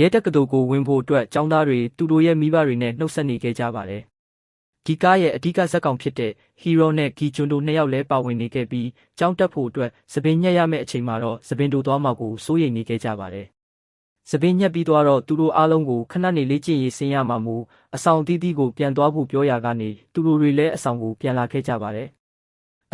ရဲတက္ကသိုလ်ကိုဝင်ဖို့အတွက်ចောင်းသားတွေသူတို့ရဲ့မိဘတွေနဲ့နှုတ်ဆက်နေခဲ့ကြပါတယ်။ဒီကားရဲ့အဓိကဇာတ်ကောင်ဖြစ်တဲ့ဟီရိုနဲ့ဂီဂျွန်တို့နှစ်ယောက်လည်းပါဝင်နေခဲ့ပြီးចောင်းတက်ဖို့အတွက်သပင်ညက်ရမယ့်အချိန်မှာတော့သပင်တို့သွားမှကိုစိုးရိမ်နေခဲ့ကြပါတယ်။သပင်ညက်ပြီးသွားတော့သူတို့အားလုံးကိုခဏနေလေးကျင့်ရေးဆင်းရမှာမို့အဆောင်တီးတီးကိုပြန်သွားဖို့ပြောရကနေသူတို့တွေလည်းအဆောင်ကိုပြန်လာခဲ့ကြပါတယ်။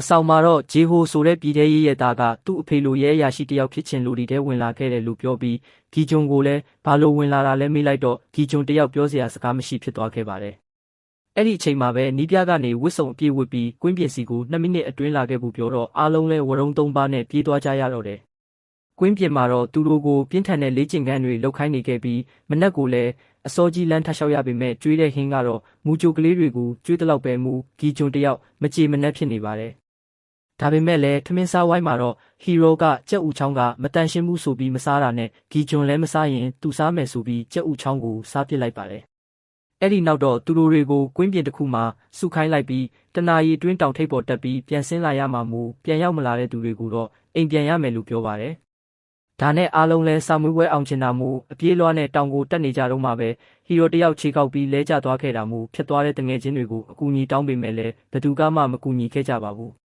အဆောင်မှာတော့ဂျေဟိုဆိုတဲ့ပြည်ထဲရေးရဲ့သားကသူ့အဖေလိုရဲအရာရှိတစ်ယောက်ဖြစ်ချင်လို့ဒီထဲဝင်လာခဲ့တယ်လို့ပြောပြီးဂီဂျွန်ကိုလည်းဘာလို့ဝင်လာတာလဲမေးလိုက်တော့ဂီဂျွန်တစ်ယောက်ပြောစရာစကားမရှိဖြစ်သွားခဲ့ပါတယ်။အဲ့ဒီအချိန်မှာပဲနီးပြကနေဝစ်စုံအပြည့်ဝစ်ပြီးကွင်းပြင်စီကို2မိနစ်အတွင်းလာခဲ့ဖို့ပြောတော့အားလုံးလဲဝရုံသုံးပါးနဲ့ပြေးသွားကြရတော့တယ်။ကွင်းပြင်မှာတော့သူတို့ကိုပြင်းထန်တဲ့လေ့ကျင့်ခန်းတွေလုပ်ခိုင်းနေခဲ့ပြီးမနက်ကိုလည်းအစောကြီးလမ်းထလျှောက်ရပေမဲ့ကျွေးတဲ့ဟင်းကတော့မူကြိုကလေးတွေကိုကျွေးတလောက်ပဲမူဂီဂျွန်တစ်ယောက်မကြေမနက်ဖြစ်နေပါတယ်။ ဒါပေမဲ့လည်းထမင်းစားဝိုင်းမှာတော့ဟီရိုကကြက်ဥချောင်းကမတန်ရှင်းမှုဆိုပြီးမစားတာနဲ့ဂီဂျွန်လည်းမစားရင်သူစားမယ်ဆိုပြီးကြက်ဥချောင်းကိုစားပစ်လိုက်ပါတယ်။အဲ့ဒီနောက်တော့သူတို့တွေကိုကွင်းပြင်တစ်ခုမှာစုခိုင်းလိုက်ပြီးတနာရီတွင်းတောင်ထိပ်ပေါ်တက်ပြီးပြန်ဆင်းလာရမှာမို့ပြန်ရောက်မလာတဲ့သူတွေကိုတော့အိမ်ပြန်ရမယ်လို့ပြောပါတယ်။ဒါနဲ့အားလုံးလဲစာမွေးပွဲအောင်ချင်တာမို့အပြေးလွှားနဲ့တောင်ကိုတက်နေကြတော့မှပဲဟီရိုတယောက်ခြေကောက်ပြီးလဲကျသွားခဲ့တာမို့ဖြစ်သွားတဲ့တငယ်ချင်းတွေကိုအကူအညီတောင်းပေမဲ့လည်းဘယ်သူကမှမကူညီခဲ့ကြပါဘူး။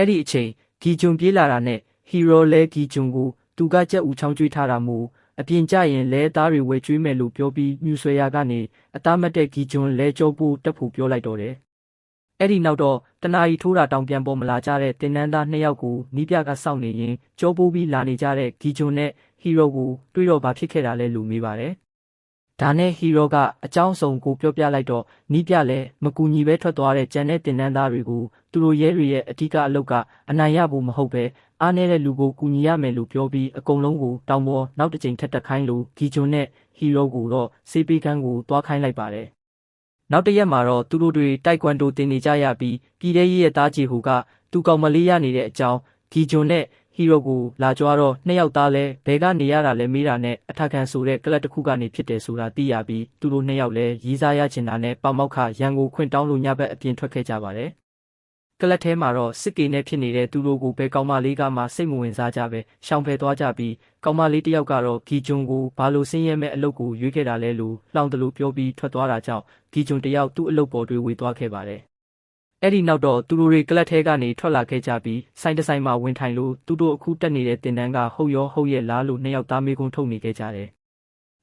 အဲ့ဒီအချိန်ဂီဂျွန်ပြေးလာတာနဲ့ဟီရိုလဲဂီဂျွန်ကိုသူကကြက်ဦးချောင်းကျွေးထားတာမို့အပြင်ကျရင်လဲသားတွေဝဲကျွေးမယ်လို့ပြောပြီးမြူဆွေရာကနေအသားမတ်တဲ့ဂီဂျွန်လဲကြောဖို့တက်ဖို့ပြောလိုက်တော့တယ်။အဲ့ဒီနောက်တော့တနာရီထိုးတာတောင်ပြန်ပေါ်မလာကြတဲ့တင်နန်းသားနှစ်ယောက်ကိုနီးပြကစောင့်နေရင်ကြောပိုးပြီးလာနေကြတဲ့ဂီဂျွန်နဲ့ဟီရိုကိုတွေးတော့ဘာဖြစ်ခဲ့တာလဲလို့မေးပါတယ်။ဒါနဲ့ဟီရိုကအကြောင်းစုံကိုပြောပြလိုက်တော့နီးပြလည်းမကူညီပဲထွက်သွားတဲ့ကြံတဲ့တင်နန်းသားတွေကို သူတို့ရဲတွေရဲ့အထူးကအလုပ်ကအနိုင်ရဖို့မဟုတ်ပဲအားနေတဲ့လူကိုကူညီရမယ်လို့ပြောပြီးအကုန်လုံးကိုတောင်ပေါ်နောက်တစ်ကြိမ်ထပ်တက်ခိုင်းလို့ဂီဂျွန်နဲ့ဟီရိုကိုတော့စေးပေးကန်းကိုတွားခိုင်းလိုက်ပါတယ်။နောက်တစ်ရက်မှာတော့သူတို့တွေတိုက်ကွမ်ဒိုတင်နေကြရပြီးပြည်ထဲရေးရဲ့သားကြီးဟူကသူကောင်မလေးရနေတဲ့အကြောင်းဂီဂျွန်နဲ့ဟီရိုကိုလာကြွားတော့နှစ်ယောက်သားလဲဘဲကနေရတာလဲမေးတာနဲ့အထက်ခံဆိုတဲ့ကလပ်တစ်ခုကနေဖြစ်တယ်ဆိုတာသိရပြီးသူတို့နှစ်ယောက်လဲရီးစားရချင်တာနဲ့ပေါမောက်ခရန်ကိုခွင့်တောင်းလို့ညဘက်အပြင်ထွက်ခဲ့ကြပါတယ် ကလပ်ထဲမှာတော့စစ်ကေနဲ့ဖြစ်နေတဲ့သူတို့ကိုဘဲကောင်မလေးကမှစိတ်မဝင်စားကြပဲရှောင်ဖယ်သွားကြပြီးကောင်မလေးတစ်ယောက်ကတော့ဂီဂျွန်ကိုဘာလို့ဆင်းရဲမဲ့အလုပ်ကိုရွေးခဲ့တာလဲလို့လှောင်တလို့ပြောပြီးထွက်သွားတာကြောင့်ဂီဂျွန်တစ်ယောက်သူ့အလုပ်ပေါ်တွေဝေသွားခဲ့ပါတယ်အဲ့ဒီနောက်တော့သူတို့တွေကလပ်ထဲကနေထွက်လာခဲ့ကြပြီးဆိုင်တဆိုင်မှာဝင်ထိုင်လို့သူတို့အခုတက်နေတဲ့တင်တန်းကဟုတ်ရောဟုတ်ရဲ့လားလို့နှစ်ယောက်သားမေးခွန်းထုတ်နေခဲ့ကြတယ်။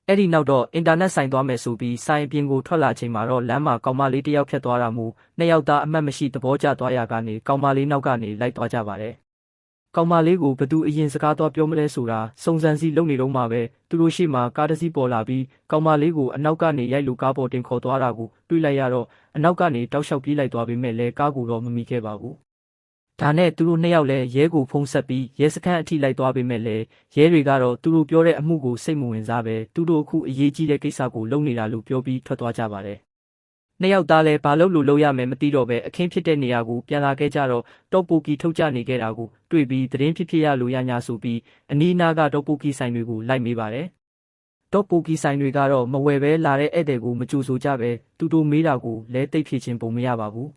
အဲ့ဒီနောက်တော့အင်တာနက်ဆိုင်သွားမယ်ဆိုပြီးဆိုင်အပြင်ကိုထွက်လာချိန်မှာတော့လမ်းမှာကောင်မလေးတစ်ယောက်ဖြတ်သွားတာမို့နှစ်ယောက်သားအမှတ်မရှိသဘောကျသွားရကနေကောင်မလေးနောက်ကနေလိုက်သွားကြပါတယ်။ကောင်မလေးကိုဘသူအရင်စကားသွားပြောမလဲဆိုတာစုံစမ်းစီလုပ်နေတော့မှပဲသူတို့ရှိမှကားတစ်စီးပေါ်လာပြီးကောင်မလေးကိုအနောက်ကနေရိုက်လို့ကားပေါ်တင်ခေါ်သွားတာကိုတွေ့လိုက်ရတော့အနောက်ကနေတောက်လျှောက်ပြေးလိုက်သွားပေမဲ့လည်းကားကိုတော့မမိခဲ့ပါဘူး။ ဒါနဲ့သူတို့နှစ်ယောက်လည်းရဲကိုဖုံးဆက်ပြီးရဲစခန်းအထိလိုက်သွားပေမဲ့လည်းရဲတွေကတော့သူတို့ပြောတဲ့အမှုကိုစိတ်မဝင်စားပဲသူတို့အခုအရေးကြီးတဲ့ကိစ္စကိုလုပ်နေတာလို့ပြောပြီးထွက်သွားကြပါတယ်နှစ်ယောက်သားလည်းဘာလို့လို့လုပ်ရမယ်မသိတော့ပဲအခင်းဖြစ်တဲ့နေရာကိုပြန်လာခဲ့ကြတော့တော့ပူကီထုတ်ကြနေခဲ့တာကိုတွေ့ပြီးသတင်းဖြစ်ဖြစ်ရလို့ရညာဆိုပြီးအနီးနားကတော့ပူကီဆိုင်တွေကိုလိုက်မေးပါတယ်တော့ပူကီဆိုင်တွေကတော့မဝယ်ပဲလာတဲ့ဧည့်သည်ကိုမကြိုဆိုကြပဲတူတူမေးတာကိုလဲတိတ်ဖြစ်ချင်းပုံမရပါဘူး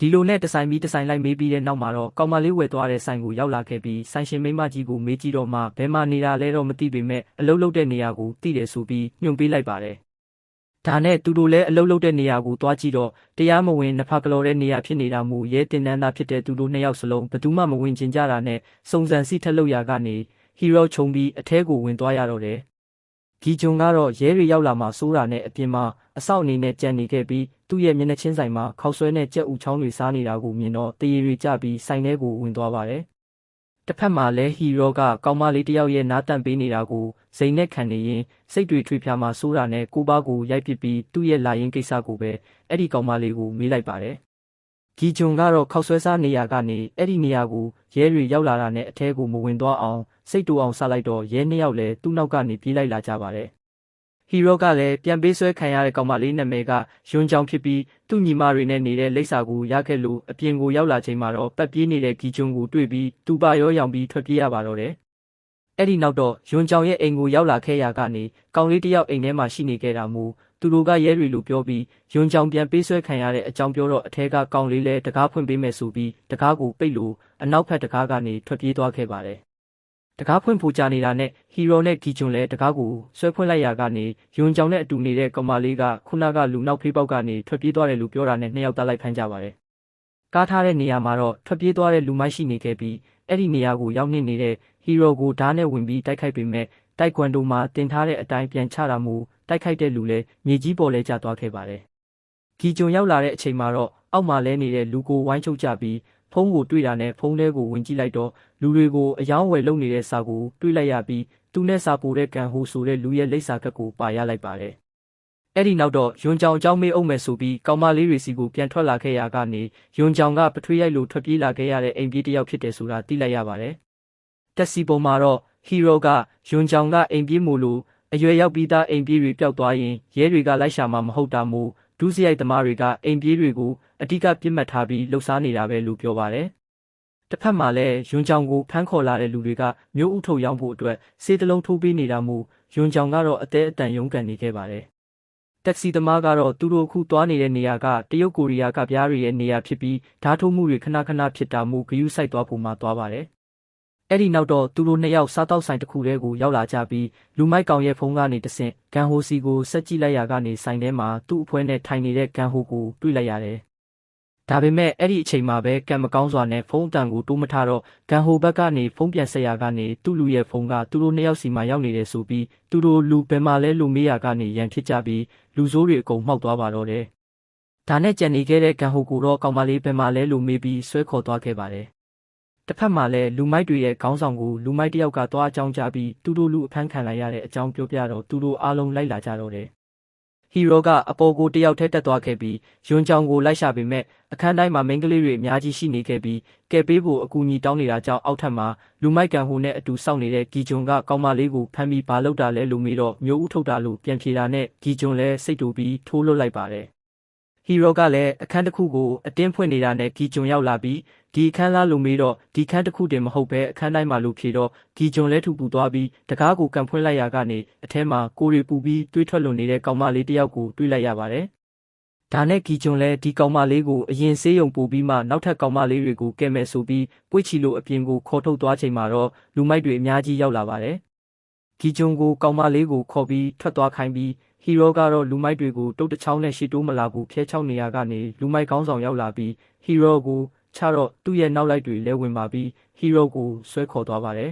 ဒီလိုနဲ့တဆိုင်ပြီးတဆိုင်လိုက်မေးပြီးတဲ့နောက်မှာတော့ကောင်မလေးဝယ်သွားတဲ့ဆိုင်ကိုရောက်လာခဲ့ပြီးဆိုင်ရှင်မိမကြီးကိုမေးကြည့်တော့မှဘယ်မှာနေတာလဲတော့မသိပေမဲ့အလုပ်လုပ်တဲ့နေရာကိုသိတယ်ဆိုပြီးညွှန်ပေးလိုက်ပါတယ်ဒါနဲ့သူတို့လည်းအလုပ်လုပ်တဲ့နေရာကိုသွားကြည့်တော့တရားမဝင်နှစ်ဖက်ကလော်တဲ့နေရာဖြစ်နေတာမို့ရဲတင်နန်းသားဖြစ်တဲ့သူတို့နှစ်ယောက်စလုံးဘယ်သူမှမဝင်ကျင်ကြတာနဲ့စုံစံစီထက်လို့ရာကနေဟီရိုခြုံပြီးအထဲကိုဝင်သွားရတော့တယ်။ ဂီဂျွန်ကတော့ရဲတွေရောက်လာမှစိုးတာနဲ့အပြင်မှာအဆောက်အနေနဲ့ကြံနေခဲ့ပြီးသူ့ရဲ့မျက်နှာချင်းဆိုင်မှာခောက်ဆွဲနဲ့ကြက်ဥချောင်းတွေစားနေတာကိုမြင်တော့တရေတွေကြပြီးဆိုင်ထဲကိုဝင်သွားပါတယ်။တစ်ဖက်မှာလည်းဟီရိုကကောင်မလေးတစ်ယောက်ရဲ့နားတန့်ပေးနေတာကိုစိန်နဲ့ခံနေရင်စိတ်တွေထွေဖြာမှဆိုးတာနဲ့ကိုပါကိုရိုက်ပစ်ပြီးသူ့ရဲ့လာရင်ကိစ္စကိုပဲအဲ့ဒီကောင်မလေးကိုမေးလိုက်ပါတယ်။ ဂီဂျွန်ကတော့ခောက်ဆွဲစားနေရကနေအဲ့ဒီနေရာကိုရဲတွေရောက်လာတာနဲ့အထဲကိုမဝင်သွားအောင်စိတ်တူအောင်ဆက်လိုက်တော့ရဲနှစ်ယောက်လည်းသူ့နောက်ကနေပြေးလိုက်လာကြပါတယ်။ဟီရိုကလည်းပြန်ပေးဆွဲခံရတဲ့ကောင်မလေးနာမည်ကယွန်းချောင်းဖြစ်ပြီးသူ့ညီမတွေနဲ့နေတဲ့လိပ်စာကိုရခဲ့လို့အပြင်ကိုရောက်လာချိန်မှာတော့ပတ်ပြေးနေတဲ့ဂီဂျွန်ကိုတွေ့ပြီးသူပါရောရောင်ပြီးထွက်ပြေးရပါတော့တယ်။အဲ့ဒီနောက်တော့ယွန်းချောင်းရဲ့အိမ်ကိုရောက်လာခဲ့ရကနေကောင်လေးတယောက်အိမ်ထဲမှာရှိနေခဲ့တာမို့ သူတို့ကရဲတွေလို့ပြောပြီးယွန်းချောင်းပြန်ပေးဆွဲခံရတဲ့အကြောင်းပြောတော့အထက်ကကောင်လေးလည်းတကားဖွင့်ပေးမယ်ဆိုပြီးတကားကိုပိတ်လို့အနောက်ဘက်တကားကနေထွက်ပြေးသွားခဲ့ပါတယ်။တကားဖွင့်ဖို့ကြာနေတာနဲ့ဟီရိုနဲ့ဂီဂျွန်လည်းတကားကိုဆွဲဖွင့်လိုက်ရာကနေယွန်ကြောင်နဲ့အတူနေတဲ့ကောင်မလေးကခုနကလူနောက်ဖေးပေါက်ကနေထွက်ပြေးသွားတယ်လို့ပြောတာနဲ့နှစ်ယောက်သားလိုက်ဖမ်းကြပါတယ်။ကားထားတဲ့နေရာမှာတော့ထွက်ပြေးသွားတဲ့လူမိုက်ရှိနေခဲ့ပြီးအဲ့ဒီနေရာကိုရောက်နေနေတဲ့ဟီရိုကိုဓာတ်နဲ့ဝင်ပြီးတိုက်ခိုက်ပေမဲ့တိုက်ကွမ်ဒိုမှာတင်ထားတဲ့အတိုင်းပြန်ချတာမျိုး တိုက်ခိုက်တဲ့လူလည်းမြေကြီးပေါ်လဲကျသွားခဲ့ပါတယ်။ဂီဂျွန်ရောက်လာတဲ့အချိန်မှာတော့အောက်မှာလဲနေတဲ့လူကိုဝိုင်းချုပ်ကြပြီးဖုန်းကိုတွေ့တာနဲ့ဖုန်းထဲကိုဝင်ကြည့်လိုက်တော့လူတွေကိုအယောင်းဝယ်လုပ်နေတဲ့စာကိုတွေ့လိုက်ရပြီးသူနဲ့စာပိုတဲ့ကန်ဟိုဆိုတဲ့လူရဲ့လိပ်စာကတ်ကိုပါရလိုက်ပါတယ်။အဲ့ဒီနောက်တော့ယွန်ကြောင်အကြောင်းမေးအောင်မယ်ဆိုပြီးကောင်မလေးတွေစီကိုပြန်ထွက်လာခဲ့ရကနေယွန်ကြောင်ကပထွေးရိုက်လိုထွက်ပြေးလာခဲ့ရတဲ့အိမ်ပြေးတစ်ယောက်ဖြစ်တယ်ဆိုတာသိလိုက်ရပါတယ်။တက်စီပေါ်မှာတော့ဟီရိုကယွန်ကြောင်ကအိမ်ပြေးမို့လို့ အရွယ်ရောက်ပြီးသားအိမ်ပြေးတွေပျောက်သွားရင်ရဲတွေကလိုက်ရှာမှာမဟုတ်တာမို့ဒုစရိုက်သမားတွေကအိမ်ပြေးတွေကိုအတိကပြစ်မှတ်ထားပြီးလှုပ်ရှားနေတာပဲလို့ပြောပါတယ်။တစ်ဖက်မှာလည်းယွန်ကြောင်ကိုဖမ်းခေါ်လာတဲ့လူတွေကမျိုးဥထုတ်ရောက်ဖို့အတွက်စေတလုံးထိုးပေးနေတာမို့ယွန်ကြောင်ကတော့အသေးအတန်ရုန်းကန်နေခဲ့ပါတယ်။တက်ဆီသမားကတော့သူတို့အခုသွားနေတဲ့နေရာကတရုတ်ကိုရီးယားကပြားတွေရဲ့နေရာဖြစ်ပြီးဓာတ်ထိုးမှုတွေခဏခဏဖြစ်တာမို့ဂယုစိုက်သွားဖို့မှသွားပါတယ်။ အဲ့ဒီနောက်တော့သူတို့နှစ်ယောက်စားတောက်ဆိုင်တစ်ခုတည်းကိုရောက်လာကြပြီးလူမိုက်ကောင်ရဲ့ဖုန်းကနေတဆင့်ဂန်ဟိုစီကိုဆက်ကြည့်လိုက်ရကနေဆိုင်ထဲမှာသူ့အဖွဲနဲ့ထိုင်နေတဲ့ဂန်ဟိုကိုတွေ့လိုက်ရတယ်။ဒါပေမဲ့အဲ့ဒီအချိန်မှာပဲကံမကောင်းစွာနဲ့ဖုန်းအတန်ကိုတိုးမထတော့ဂန်ဟိုဘက်ကနေဖုန်းပြန်ဆက်ရကနေသူ့လူရဲ့ဖုန်းကသူတို့နှစ်ယောက်စီမှာရောက်နေတယ်ဆိုပြီးသူတို့လူဘယ်မှာလဲလူမေးရကနေရန်ဖြစ်ကြပြီးလူဆိုးတွေအကုန်မှောက်သွားပါတော့တယ်။ဒါနဲ့ကြံနေခဲ့တဲ့ဂန်ဟိုကိုတော့ကောင်မလေးဘယ်မှာလဲလူမေးပြီးဆွဲခေါ်သွားခဲ့ပါတယ်။ တစ်ဖက်မှာလည်းလူမိုက်တွေရဲ့ခေါင်းဆောင်ကိုလူမိုက်တယောက်ကသွားအကြောင်းကြားပြီးသူတို့လူအဖမ်းခံလိုက်ရတဲ့အကြောင်းပြောပြတော့သူတို့အားလုံးလိုက်လာကြတော့တယ်။ဟီရိုကအပေါ်ကိုတယောက်ထဲတက်သွားခဲ့ပြီးယွန်းချောင်ကိုလိုက်ရှာပေမဲ့အခန်းတိုင်းမှာမိန်းကလေးတွေအများကြီးရှိနေခဲ့ပြီးကဲပေးဖို့အကူအညီတောင်းနေတာကြောင့်အောက်ထပ်မှာလူမိုက်ကန်ဟိုနဲ့အတူစောင့်နေတဲ့ဂီဂျွန်ကကောင်းမလေးကိုဖမ်းပြီးဘာလုပ်တာလဲလို့မေးတော့မျိုးဥထုတ်တာလို့ပြန်ဖြေတာနဲ့ဂီဂျွန်လည်းစိတ်တူပြီးထိုးလွတ်လိုက်ပါတယ် ဟီရိုကလည်းအခန်းတစ်ခုကိုအတင်းဖွင့်နေတာနဲ့ဂီဂျွန်ရောက်လာပြီးဒီအခန်းလားလို့မေးတော့ဒီခန်းတစ်ခုတည်းမဟုတ်ပဲအခန်းတိုင်းမှာလို့ဖြေတော့ဂီဂျွန်လဲထူပူသွားပြီးတကားကိုကန်ဖွင့်လိုက်ရကနေအထဲမှာကိုရီပူပြီးတွေးထွက်လွန်နေတဲ့ကောင်မလေးတယောက်ကိုတွေးလိုက်ရပါတယ်။ဒါနဲ့ဂီဂျွန်လဲဒီကောင်မလေးကိုအရင်ဆေးရုံပို့ပြီးမှနောက်ထပ်ကောင်မလေးတွေကိုကဲမဲ့ဆိုပြီးပွေ့ချီလိုအပြင်ကိုခေါ်ထုတ်သွားချိန်မှာတော့လူမိုက်တွေအများကြီးရောက်လာပါတယ်။ဂီဂျွန်ကိုကောင်မလေးကိုခေါ်ပြီးထွက်သွားခိုင်းပြီး ဟီရိုကတော့လူမိုက်တွေကိုတုတ်တချောင်းနဲ့ရှီတိုးမလာဘူးဖျဲချောင်းနေရကနေလူမိုက်ကောင်းဆောင်ရောက်လာပြီးဟီရိုကိုချတော့သူ့ရဲ့နောက်လိုက်တွေလဲဝင်ပါပြီးဟီရိုကိုဆွဲခေါ်သွားပါတယ်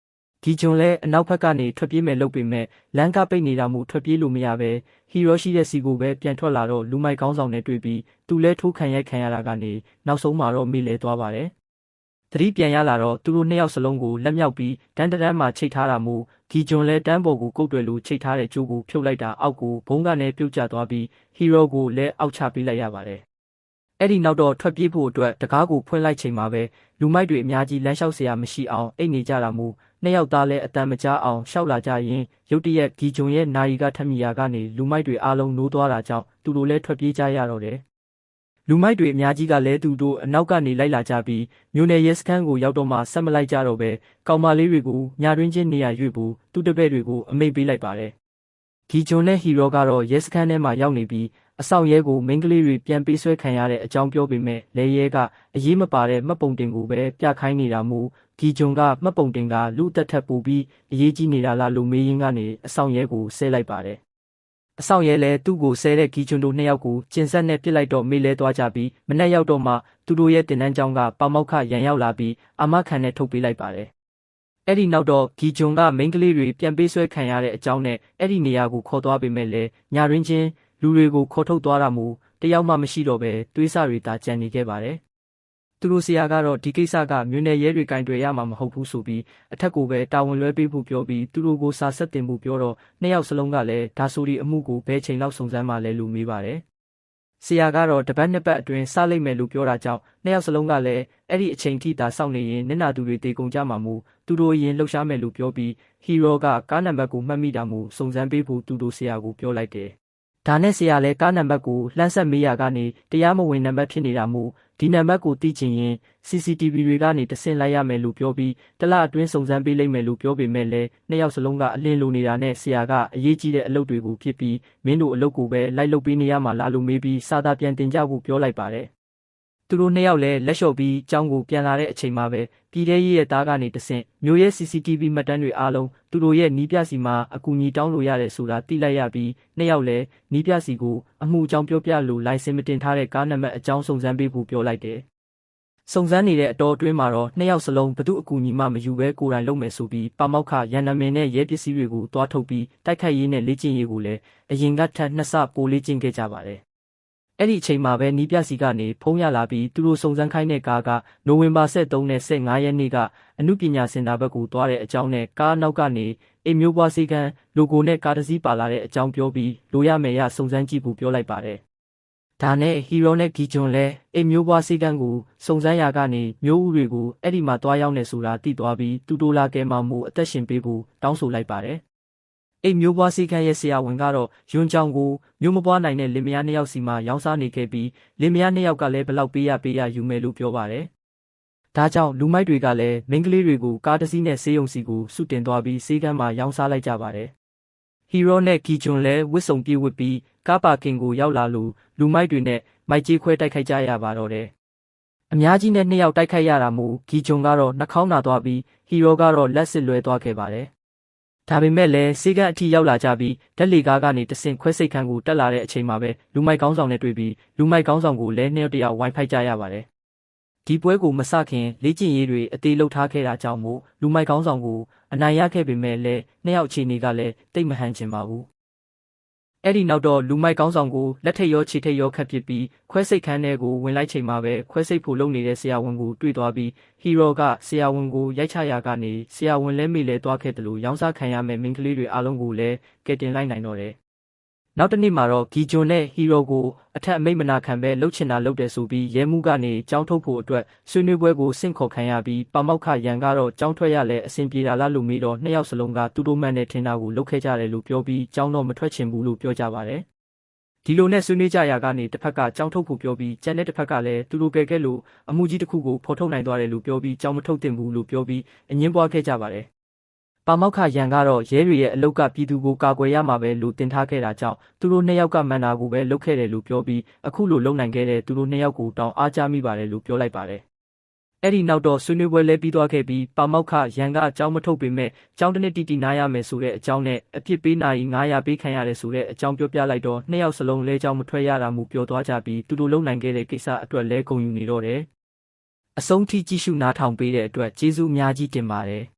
။ဒီဂျွန်လည်းအနောက်ဘက်ကနေထွက်ပြေးမယ်လုပ်ပေမဲ့လမ်းကပိတ်နေတာမို့ထွက်ပြေးလို့မရပဲဟီရိုရှိတဲ့စီကိုပဲပြန်ထွက်လာတော့လူမိုက်ကောင်းဆောင်နဲ့တွေ့ပြီးသူလဲထိုးခံရိုက်ခံရတာကနေနောက်ဆုံးမှာတော့မေ့လဲသွားပါတယ်။သတိပြန်ရလာတော့သူတို့နှစ်ယောက်စလုံးကိုလက်မြောက်ပြီးတန်းတန်းမှချိတ်ထားတာမို့ ဂီဂျွန်လဲတန်းပေါ်ကိုကုတ်တွယ်လိုချိတ်ထားတဲ့ကြိုးကိုဖြုတ်လိုက်တာအောက်ကိုဘုံကနေပြုတ်ကျသွားပြီးဟီရိုကိုလည်းအောက်ချပေးလိုက်ရပါတယ်။အဲ့ဒီနောက်တော့ထွက်ပြေးဖို့အတွက်တကားကိုဖွင့်လိုက်ချိန်မှာပဲလူမိုက်တွေအများကြီးလမ်းလျှောက်เสียမရှိအောင်အိတ်နေကြတာမို့နှစ်ယောက်သားလည်းအတန်မကြားအောင်ရှောက်လာကြရင်ရုတ်တရက်ဂီဂျုံရဲ့နာရီကထက်မီယာကနေလူမိုက်တွေအားလုံးနိုးသွားတာကြောင့်သူတို့လည်းထွက်ပြေးကြရတော့တယ် လူမိုက်တွေအများကြီးကလည်းသူတို့အနောက်ကနေလိုက်လာကြပြီးမြို့နယ်ရဲစခန်းကိုရောက်တော့မှဆက်မလိုက်ကြတော့ပဲကောင်မလေးတွေကိုညာတွင်းချင်းနေရရွေ့ဖို့သူ့တပည့်တွေကိုအမိတ်ပေးလိုက်ပါတယ်ဂီဂျွန်နဲ့ဟီရိုကတော့ရဲစခန်းထဲမှာရောက်နေပြီးအဆောင်ရဲကိုမိန်းကလေးတွေပြန်ပေးဆွဲခံရတဲ့အကြောင်းပြောပေမဲ့လဲရဲကအရေးမပါတဲ့မှတ်ပုံတင်ကိုပဲပြခိုင်းနေတာမို့ဂီဂျွန်ကမှတ်ပုံတင်ကလူတက်ထက်ပူပြီးအရေးကြီးနေတာလားလို့မေးရင်းကနေအဆောင်ရဲကိုဆဲလိုက်ပါတယ် အဆောင်ရဲလည်းသူ့ကိုဆဲတဲ့ဂီဂျွန်တို့နှစ်ယောက်ကိုကျင်ဆက်နဲ့ပြစ်လိုက်တော့မေးလဲသွားကြပြီးမနေ့ရောက်တော့မှသူတို့ရဲ့တင်တန်းကြောင်းကပေါမောက်ခရန်ရောက်လာပြီးအမခံနဲ့ထုတ်ပေးလိုက်ပါတယ်အဲ့ဒီနောက်တော့ဂီဂျွန်ကမိန်းကလေးတွေပြန်ပေးဆွဲခံရတဲ့အကြောင်းနဲ့အဲ့ဒီနေရာကိုခေါ်သွားပေမဲ့လည်းညာရင်းချင်းလူတွေကိုခေါ်ထုတ်သွားတာမို့တယောက်မှမရှိတော့ပဲတွေးဆတွေသာကြံနေခဲ့ပါတယ်။ သူတို့ဆရာကတော့ဒီကိစ္စကမြို့နယ်ရဲတွေကင်တွေရမှာမဟုတ်ဘူးဆိုပြီးအထက်ကိုပဲတာဝန်လွှဲပေးဖို့ပြောပြီးသူတို့ကိုစာဆက်တင်ဖို့ပြောတော့နှစ်ယောက်စလုံးကလည်းဒါဆိုဒီအမှုကိုဘယ်ချိန်လောက်စုံစမ်းမှလဲလို့မေးပါတယ်။ဆရာကတော့တပတ်နှစ်ပတ်အတွင်းစလိုက်မယ်လို့ပြောတာကြောင့်နှစ်ယောက်စလုံးကလည်းအဲ့ဒီအချိန်ထိသာစောင့်နေရင်နင့်နာသူတွေတေကုန်ကြမှာမို့သူတို့အရင်လှုပ်ရှားမယ်လို့ပြောပြီးဟီရိုကကားနံပါတ်ကိုမှတ်မိတာမို့စုံစမ်းပေးဖို့သူတို့ဆရာကိုပြောလိုက်တယ် ဒါနဲ့ဆရာလည်းကားနံပါတ်ကိုလှမ်းဆက်မေးရကနေတရားမဝင်နံပါတ်ဖြစ်နေတာမို့ဒီနံပါတ်ကိုသိချင်ရင် CCTV တွေကနေတဆင့်လိုက်ရမယ်လို့ပြောပြီးတလအတွင်းစုံစမ်းပေးလိမ့်မယ်လို့ပြောပေမဲ့လည်းနှစ်ယောက်စလုံးကအလင်းလိုနေတာနဲ့ဆရာကအရေးကြီးတဲ့အလုပ်တွေကိုဖြစ်ပြီးမင်းတို့အလုပ်ကိုပဲလိုက်လုပ်ပေးနေရမှာလားလို့မေးပြီးစာသားပြန်တင်ကြဖို့ပြောလိုက်ပါတယ် သူတို့နှစ်ယောက်လည်းလက်လျှော့ပြီးကျောင်းကိုပြန်လာတဲ့အချိန်မှာပဲပြည်ထဲရေးရဲ့သားကနေတဆင့်မျိုးရဲ့ CCTV မှတ်တမ်းတွေအားလုံးသူတို့ရဲ့နီးပြစီမှာအကူအညီတောင်းလို့ရတယ်ဆိုတာသိလိုက်ရပြီးနှစ်ယောက်လည်းနီးပြစီကိုအမှုအကြောင်းပြောပြလို့လိုင်စင်မတင်ထားတဲ့ကားနံပါတ်အကြောင်းစုံစမ်းပေးဖို့ပြောလိုက်တယ်။စုံစမ်းနေတဲ့အတော်အတွင်းမှာတော့နှစ်ယောက်စလုံးဘသူအကူအညီမှမယူဘဲကိုယ်တိုင်လုပ်မယ်ဆိုပြီးပါမောက်ခရန်နာမင်နဲ့ရဲပစ္စည်းတွေကိုတွားထုတ်ပြီးတိုက်ခိုက်ရေးနဲ့လေ့ကျင့်ရေးကိုလည်းအရင်ကထပ်နှစ်ဆပိုလေ့ကျင့်ခဲ့ကြပါတယ်။ အဲ့ဒီအချိန်မှာပဲနီးပြစီကနေဖုံးရလာပြီးသူတို့စုံစမ်းခိုင်းတဲ့ကားကနိုဝင်ဘာ23နဲ့15ရက်နေ့ကအမှုပညာစင်တာဘက်ကိုသွားတဲ့အကြောင်းနဲ့ကားနောက်ကနေအိမ်မျိုးပွားစီကံလိုဂိုနဲ့ကားတစ်စီးပါလာတဲ့အကြောင်းပြောပြီးလိုရမယ်ရစုံစမ်းကြည့်ဖို့ပြောလိုက်ပါတယ်။ဒါနဲ့ဟီရိုနဲ့ဂီဂျွန်လည်းအိမ်မျိုးပွားစီကံကိုစုံစမ်းရာကနေမျိုးဥတွေကိုအဲ့ဒီမှာတွားရောက်နေဆိုတာသိသွားပြီးတူတိုလာကဲမှမို့အသက်ရှင်ပေးဖို့တောင်းဆိုလိုက်ပါတယ်။ အိမ်မျိုးပွားစီကံရဲ့ဆရာဝန်ကတော့ယွန်းချောင်းကိုမျိုးမပွားနိုင်တဲ့လင်မယားနှစ်ယောက်စီမှာရောင်းစားနေခဲ့ပြီးလင်မယားနှစ်ယောက်ကလည်းဘလောက်ပေးရပေးရယူမယ်လို့ပြောပါတယ်။ဒါကြောင့်လူမိုက်တွေကလည်းမိန်းကလေးတွေကိုကားတစ်စီးနဲ့ဆေးရုံစီကိုစုတင်သွားပြီးဆေးကမ်းမှာရောင်းစားလိုက်ကြပါတယ်။ဟီရိုနဲ့ဂီဂျွန်လည်းဝစ်စုံပြေးဝစ်ပြီးကားပါကင်ကိုရောက်လာလို့လူမိုက်တွေနဲ့မိုက်ကြီးခွဲတိုက်ခိုက်ကြရပါတော့တယ်။အများကြီးနဲ့နှစ်ယောက်တိုက်ခိုက်ရတာမို့ဂီဂျွန်ကတော့နှာခေါင်းနာသွားပြီးဟီရိုကတော့လက်စစ်လွဲသွားခဲ့ပါတယ်။ ဒါပေမဲ့လည်းစေကအထိရောက်လာကြပြီးဓက်လီကားကနေတဆင့်ခွဲစိတ်ခန်းကိုတက်လာတဲ့အချိန်မှာပဲလူမိုက်ကောင်းဆောင်နဲ့တွေ့ပြီးလူမိုက်ကောင်းဆောင်ကိုလည်းနှစ်ယောက်တယောက်ဝိုင်းဖိုက်ကြရပါတယ်။ဒီပွဲကိုမစခင်လေ့ကျင့်ရေးတွေအသေးလှုပ်ထားခဲ့တာကြောင့်မို့လူမိုက်ကောင်းဆောင်ကိုအနိုင်ရခဲ့ပေမဲ့လည်းနှစ်ယောက်အခြေအနေကလည်းတိတ်မဟန်ချင်ပါဘူး။ အဲ့ဒီနောက်တော့လူမိုက်ကောင်းဆောင်ကိုလက်ထက်ရောခြေထက်ရောခတ်ပစ်ပြီးခွဲစိတ်ခန်းထဲကိုဝင်လိုက်ချိန်မှာပဲခွဲစိတ်ဖို့လုပ်နေတဲ့ဆရာဝန်ကိုတွေ့သွားပြီးဟီရိုကဆရာဝန်ကိုရိုက်ချရာကနေဆရာဝန်လဲမိလဲသွားခဲ့တယ်လို့ရောင်းစားခံရမဲ့မိန်းကလေးတွေအားလုံးကိုလည်းကယ်တင်လိုက်နိုင်တော့တယ်။ နောက်တစ်နေ့မှာတော့ဂီဂျွန်နဲ့ဟီရိုကိုအထက်အမိတ်မနာခံပဲလှုပ်ချင်တာလှုပ်တယ်ဆိုပြီးရဲမှုကနေကြောင်းထုတ်ဖို့အတွက်ဆွေးနွေးပွဲကိုဆင့်ခေါ်ခံရပြီးပမောက်ခရန်ကတော့ကြောင်းထွက်ရလဲအဆင်ပြေတာလားလို့မေးတော့နှစ်ယောက်စလုံးကတူတိုမှန်နဲ့ထင်တာကိုလုပ်ခဲ့ကြတယ်လို့ပြောပြီးကြောင်းတော့မထွက်ချင်ဘူးလို့ပြောကြပါတယ်။ဒီလိုနဲ့ဆွေးနွေးကြရာကနေတစ်ဖက်ကကြောင်းထုတ်ဖို့ပြောပြီးကျန်တဲ့တစ်ဖက်ကလည်းသူတို့ကဲကဲလို့အမှုကြီးတစ်ခုကိုဖော်ထုတ်နိုင်သွားတယ်လို့ပြောပြီးကြောင်းမထုတ်တင်ဘူးလို့ပြောပြီးအငင်းပွားခဲ့ကြပါတယ်။ ပါမောက်ခရန်ကတော့ရဲတွေရဲ့အလုတ်ကပြည်သူကိုကာကွယ်ရမှာပဲလို့တင်ထားခဲ့တာကြောင့်သူတို့နှစ်ယောက်ကမန်နာကိုပဲလုပ်ခဲ့တယ်လို့ပြောပြီးအခုလိုလုပ်နိုင်ခဲ့တဲ့သူတို့နှစ်ယောက်ကိုတောင်းအားကြမိပါတယ်လို့ပြောလိုက်ပါတယ်။အဲ့ဒီနောက်တော့ဆွေးနွေးပွဲလဲပြီးသွားခဲ့ပြီးပါမောက်ခရန်ကအကြောင်းမထုတ်ပေမဲ့ကျောင်းတစ်နှစ်တီတီနားရမယ်ဆိုတဲ့အကြောင်းနဲ့အပြစ်ပေးနိုင်900ပေးခံရတယ်ဆိုတဲ့အကြောင်းပြောပြလိုက်တော့နှစ်ယောက်စလုံးလဲကြောင်းမထွက်ရတာမှုပြောသွားကြပြီးသူတို့လုံနိုင်ခဲ့တဲ့ကိစ္စအတွက်လဲဂုဏ်ယူနေတော့တယ်။အဆုံးထိကြည့်ရှုနားထောင်ပေးတဲ့အတွက်ကျေးဇူးအများကြီးတင်ပါတယ်။